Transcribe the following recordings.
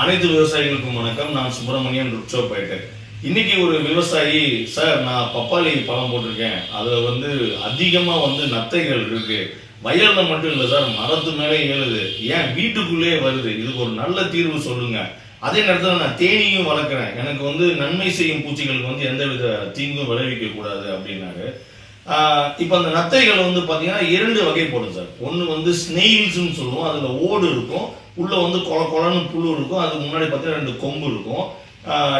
அனைத்து விவசாயிகளுக்கும் வணக்கம். நான் சுப்பிரமணியன் ருட்சோப்பேட்டு இன்னைக்கு ஒரு விவசாயி சார் நான் பப்பாளி பழம் போட்டிருக்கேன். அதுல வந்து அதிகமா வந்து நத்தைகள் இருக்கு. வயல்ல மட்டும் இல்லை சார் மரத்து மேலே ஏழுது ஏன் வீட்டுக்குள்ளே வருது? இதுக்கு ஒரு நல்ல தீர்வு சொல்லுங்க. அதே நேரத்தில் நான் தேனியும் வளர்க்குறேன். எனக்கு வந்து நன்மை செய்யும் பூச்சிகளுக்கு வந்து எந்த வித தீங்கும் விளைவிக்க கூடாது அப்படின்னாரு. இப்போ அந்த நத்தைகள் வந்து பார்த்தீங்கன்னா இரண்டு வகைப்படும் சார். ஒன்று வந்து ஸ்னெயில்ஸ்னு சொல்லுவோம். அதில் ஓடு இருக்கும். உள்ளே வந்து கொல கொலன்னு புழு இருக்கும். அதுக்கு முன்னாடி பார்த்தீங்கன்னா ரெண்டு கொம்பு இருக்கும்.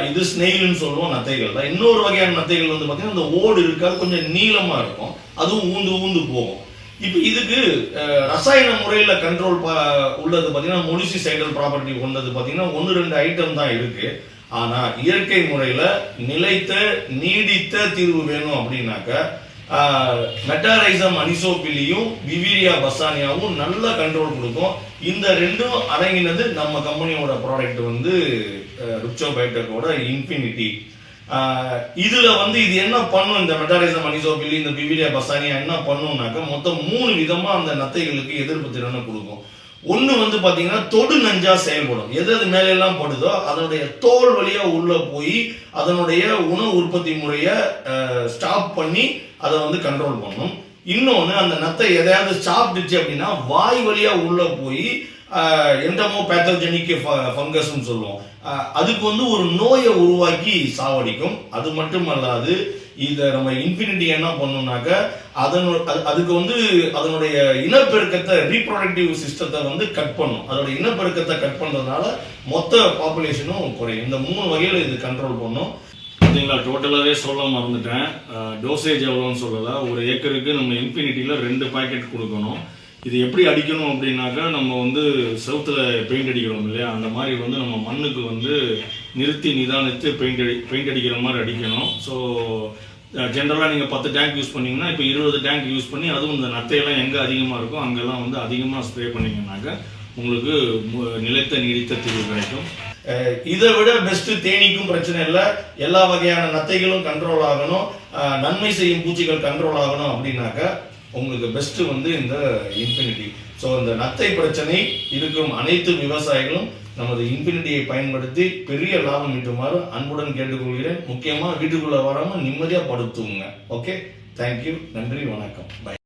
இது ஸ்னெயில்னு சொல்லுவோம் நத்தைகள் தான். இன்னொரு வகையான நத்தைகள் வந்து பார்த்தீங்கன்னா அந்த ஓடு இருக்காது கொஞ்சம் நீளமாக இருக்கும். அதுவும் ஊந்து ஊந்து போகும். இப்போ இதுக்கு ரசாயன முறையில் கண்ட்ரோல் உள்ளது பார்த்தீங்கன்னா மொலிசிசைடல் ப்ராப்பர்ட்டி கொண்டது பார்த்தீங்கன்னா ஒன்று ரெண்டு ஐட்டம் தான் இருக்கு. ஆனால் இயற்கை முறையில் நிலைத்த நீடித்த தீர்வு வேணும் அப்படின்னாக்க மெட்டாரைசம் அனிசோபிலியும் விவிரியா பசானியாவும் நல்ல கண்ட்ரோல் கொடுக்கும். இந்த ரெண்டும் அடங்கினது நம்ம கம்பெனியோட ப்ராடக்ட் வந்து ருச்சோ பயோடெக்கோட இன்ஃபினிட்டி இதுல வந்து இது என்ன பண்ணும்? இந்த மெட்டாரைசம் அனிசோபிலி இந்த விவிரியா பசானியா என்ன பண்ணும்னாக்க மொத்தம் மூணு விதமா அந்த நத்தைகளுக்கு எதிர்ப்பு திறனை கொடுக்கும். ஒன்று வந்து பார்த்தீங்கன்னா தொடு நஞ்சா செயல்படும். எது அது மேலெல்லாம் படுதோ அதனுடைய தோல் வழியாக உள்ளே போய் அதனுடைய உணவு உற்பத்தி முறையை ஸ்டாப் பண்ணி அதை வந்து கண்ட்ரோல் பண்ணும். இன்னொன்று அந்த நத்தை எதையாவது சாப்பிட்டுச்சு அப்படின்னா வாய் வழியாக உள்ளே போய் எண்டமோ பேத்தோஜெனிக் ஃபங்கஸ்னு சொல்லுவோம். அதுக்கு வந்து ஒரு நோயை உருவாக்கி சாவடிக்கும். அது மட்டும் அல்லாது இதை நம்ம இன்ஃபினிட்டி என்ன பண்ணோம்னாக்க அதனோட அது- அதுக்கு வந்து அதனுடைய இனப்பெருக்கத்தை ரீப்ரொடக்டிவ் சிஸ்டத்தை வந்து கட் பண்ணும். அதோட இனப்பெருக்கத்தை கட் பண்ணுறதுனால மொத்த பாப்புலேஷனும் குறையும். இந்த மூணு வகையில் இது கண்ட்ரோல் பண்ணும். பார்த்தீங்களா டோட்டலாகவே சொல்ல மறந்துட்டேன். டோசேஜ் எவ்வளோன்னு சொல்லலை. ஒரு ஏக்கருக்கு நம்ம இன்ஃபினிட்டியில் ரெண்டு பாக்கெட் கொடுக்கணும். இது எப்படி அடிக்கணும் அப்படின்னாக்கா நம்ம வந்து செவுத்தில் பெயிண்ட் அடிக்கிறோம் இல்லையா? அந்த மாதிரி வந்து நம்ம மண்ணுக்கு வந்து நிறுத்தி நிதானித்து பெயிண்ட் அடி பெயிண்ட் அடிக்கிற மாதிரி அடிக்கணும். ஸோ ஜென்ரலாக நீங்கள் பத்து டேங்க் யூஸ் பண்ணிங்கன்னா இப்போ இருபது டேங்க் யூஸ் பண்ணி அதுவும் இந்த நத்தையெல்லாம் எங்கே அதிகமாக இருக்கோ அங்கெல்லாம் வந்து அதிகமாக ஸ்ப்ரே பண்ணீங்கன்னாக்கா உங்களுக்கு நிலைத்த நீடித்த தீர்வு கிடைக்கும். இதை விட பெஸ்ட் தேனீக்கும் பிரச்சனை இல்லை. எல்லா வகையான நத்தைகளும் கண்ட்ரோல் ஆகணும். நன்மை செய்யும் பூச்சிகள் கண்ட்ரோல் ஆகணும் அப்படின்னாக்கா உங்களுக்கு பெஸ்ட்டு வந்து இந்த இன்ஃபினிட்டி ஸோ இந்த நத்தை பிரச்சனை இருக்கும் அனைத்து விவசாயிகளும் நமது இன்ஃபினிட்டியை பயன்படுத்தி பெரிய லாபம் ஈட்டுமாறு அன்புடன் கேட்டுக்கொள்கிறேன். முக்கியமாக வீட்டுக்குள்ளே வராமல் நிம்மதியாக படுத்துங்க. ஓகே தேங்க்யூ நன்றி வணக்கம். பை